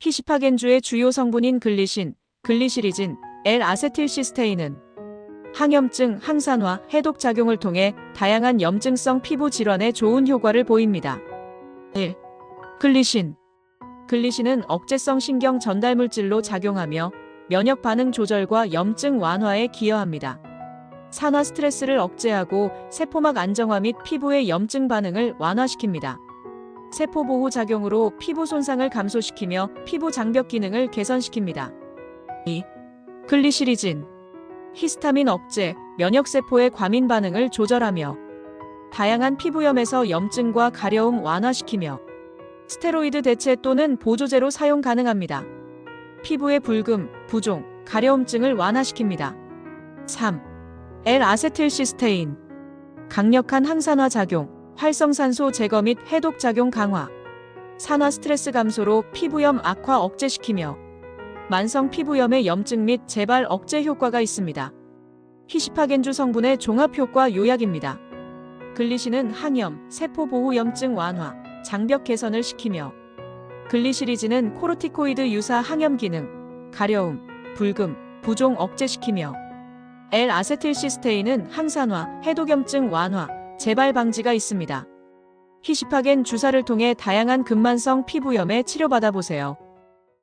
히시파겐주의 주요 성분인 글리신, 글리시리진, L-아세틸시스테인은 항염증, 항산화, 해독 작용을 통해 다양한 염증성 피부 질환에 좋은 효과를 보입니다. 1. 글리신 글리신은 억제성 신경 전달 물질로 작용하며 면역 반응 조절과 염증 완화에 기여합니다. 산화 스트레스를 억제하고 세포막 안정화 및 피부의 염증 반응을 완화시킵니다. 세포 보호 작용으로 피부 손상을 감소시키며 피부 장벽 기능을 개선시킵니다. 2. 글리시리진 히스타민 억제, 면역세포의 과민 반응을 조절하며 다양한 피부염에서 염증과 가려움 완화시키며 스테로이드 대체 또는 보조제로 사용 가능합니다. 피부의 붉음, 부종, 가려움증을 완화시킵니다. 3. L-아세틸시스테인 강력한 항산화 작용, 활성산소 제거 및 해독 작용 강화 산화 스트레스 감소로 피부염 악화 억제시키며 만성 피부염의 염증 및 재발 억제 효과가 있습니다. 히시파겐주 성분의 종합 효과 요약입니다. 글리신은 항염, 세포 보호 염증 완화, 장벽 개선을 시키며 글리시리진은 코르티코이드 유사 항염 기능, 가려움, 붉음, 부종 억제시키며 L-아세틸시스테인은 항산화, 해독염증 완화, 재발 방지가 있습니다. 히시파겐 주사를 통해 다양한 근만성 피부염에 치료받아 보세요.